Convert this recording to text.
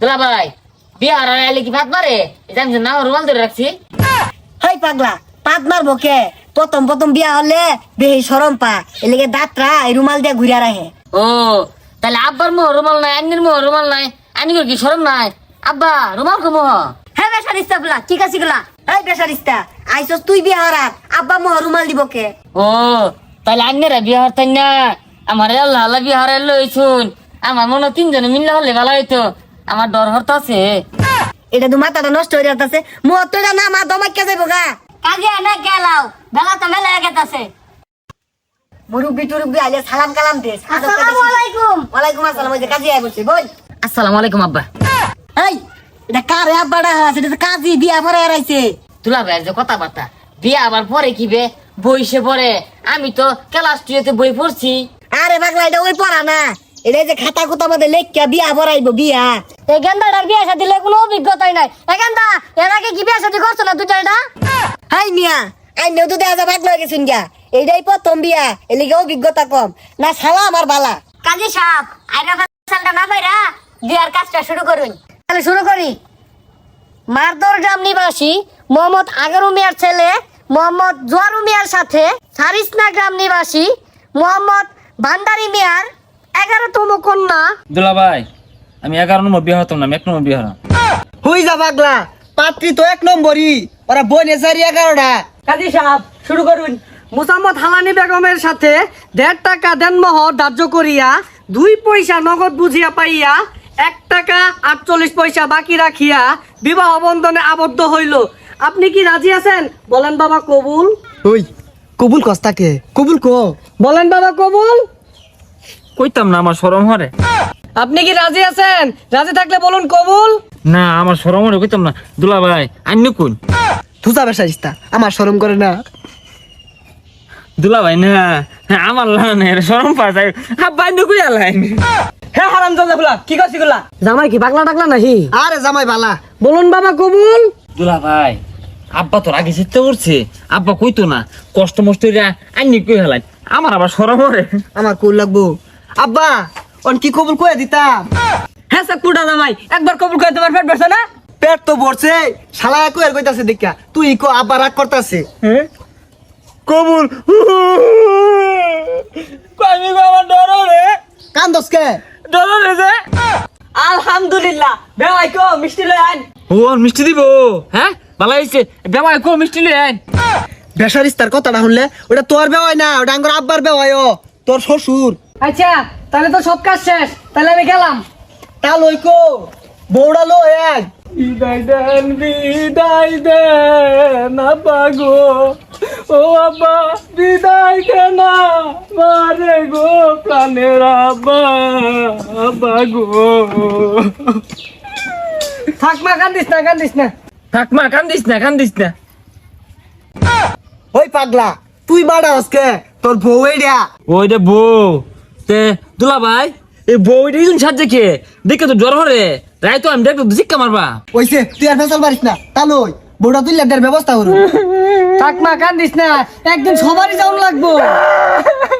দুলা ভাই বিয়ে আর আইলে কি ভাত মারে? জানি না রুমাল ধরে রাখছি। হাই পাগলা পাত মারবো কে? প্রথম প্রথম বিয়া হলে বেহি সরম পা এলিগে দাঁতরা এই রুমাল দিয়ে ঘুরিয়া রাখে। ও তাহলে আব্বার মোহ রুমাল নাই আন্নির মোহ রুমাল নাই কি সরম নাই? আব্বা রুমাল ঠিক আছে গুলা এই বেসারিস্তা আইসস তুই বিয়া হরার আব্বা মোহ রুমাল দিব কে? ও তাহলে আন্নেরা বিয়ে হরতেন না? আমার আল্লাহ আল্লাহ বিয়ে আমার মনে তিনজনে মিললে হলে ভালো হইতো। আমার ডর হরতাছে। এটা তো মাথাটা নষ্ট হয়ে যাচ্ছে তো না মা দমাইকে যাইব গা। কাজে না গেলাও বেলা তো মেলা গেতাছে। মুরব্বি টুরব্বি আইলে সালাম কালাম দেশ আসসালামু আলাইকুম। ওয়ালাইকুম আসসালাম ওই যে কাজী আই বলছি বল আসসালামু আলাইকুম আব্বা। এই এটা কারে আব্বাটা আছে এটা তো কাজী বিয়া পরে হারাইছে। তুলা ভাই যে কথাবার্তা বিয়ে আবার পরে কি বে? বইসে পড়ে আমি তো ক্লাস টুয়েতে বই পড়ছি। আরে পাগলা এটা ওই পড়া না। এটা যে খাতা কুতা মধ্যে লেখিয়া বিয়া ভরাইব বিয়া। এই গেন্দাটার বিয়ে সাথে কোনো অভিজ্ঞতাই নাই। এ গেন্দা এর আগে কি বিয়ে সাথে করছ না দুটা এটা? হাই মিয়া আই নেও তো দেখা যা পাগলা হয়ে গেছুন গা এইটাই প্রথম বিয়া এলিগে অভিজ্ঞতা কম। না শালা আমার বালা। কাজী সাহেব আইরা ফাসালটা না পাইরা বিয়ার কাজটা শুরু করুন। তাহলে শুরু করি। মারদর গ্রাম নিবাসী মোহাম্মদ আগারু মিয়ার ছেলে মোহাম্মদ জোয়ারু মিয়ার সাথে সারিসনা গ্রাম নিবাসী মোহাম্মদ ভান্ডারি মিয়ার এগারোতম কন্যা। দুলা ভাই আমি এগারো নম্বর বিয়ে হতাম না আমি এক নম্বর বিয়ে হলাম। হই যা পাগলা পাত্রী তো এক নম্বরই ওরা বনে চারি এগারোটা। কাজী সাহেব শুরু করুন। মুসাম্মদ হালানি বেগমের সাথে দেড় টাকা ধার্য করিয়া দুই পয়সা নগদ বুঝিয়া পাইয়া এক টাকা আটচল্লিশ পয়সা বাকি রাখিয়া বিবাহ বন্ধনে আবদ্ধ হইল। আপনি কি রাজি আছেন? বলেন বাবা কবুল। ওই কবুল কস্তাকে কবুল কো। বলেন বাবা কবুল। কইতাম না আমার সরম হরে। আপনি কি রাজি আছেন? রাজি থাকলে বলুন কবুল। না আমার সরম হরে কইতাম না। দুলা ভাই আন্য কোন তুজা বেসারিস্তা আমার শরম করে না। দুলা ভাই না হ্যাঁ, আমার লান সরম পা যায়। আব্বা আন্য কই আলাই হ্যাঁ হারাম জাদা ফুলা কি করছি গুলা জামাই কি পাগলা টাকলা নাহি? আরে জামাই বালা বলুন বাবা কবুল। দুলা ভাই আব্বা তোর আগে চিন্তা করছে আব্বা কইতো না কষ্ট মষ্ট আন্য কই হেলাই আমার আবার সরম হরে। আমার কুল লাগবো। আব্বা অন কি কবুল কয়ে দিতাম হ্যাঁ স্যার কুড়া জামাই একবার কবুল করে তোমার পেট বেড়ছে না পেট তো ভরছে শালা কয়ের কইতাছে দেখা তুই কো আব্বা রাগ করতাছে কবুল আমি আমার ডর রে কান্দস কে ডর রে যে আলহামদুলিল্লাহ বেওয়াই কো মিষ্টি লই আন ও মিষ্টি দিব হ্যাঁ ভালো হয়েছে বেমাই কো মিষ্টি লে আইন বেসারিস্তার কথাটা শুনলে ওটা তোর বেওয়াই না ওটা আঙ্গুর আব্বার বেওয়াই ও তোর শ্বশুর আচ্ছা তাহলে তো সব কাজ শেষ। তাহলে আমি গেলাম। তা লই কো বৌড়া লো এক বিদায় দেন বিদায় দেন আব্বা গো। ও আব্বা বিদায় কেন মারে গো প্রাণের আব্বা আব্বা গো। থাক মা কান্দিস না কান্দিস না। থাক মা কান্দিস না কান্দিস না। ওই পাগলা তুই মারা আজকে তোর বউ এইডা ওই রে বউ। তে দুলা ভাই এই বউটা ইদুন কে? দেখে দেখে তো জ্বর হরে। রাই তো আমি দেখতো শিক্ষা মারবা। ওইছে তুই আর ফেসাল পারিস না তাহলে ওই বউটা তুই লেটার ব্যবস্থা করু। থাক মা কান্দিস না একদিন সবারই যাওয়া লাগবো।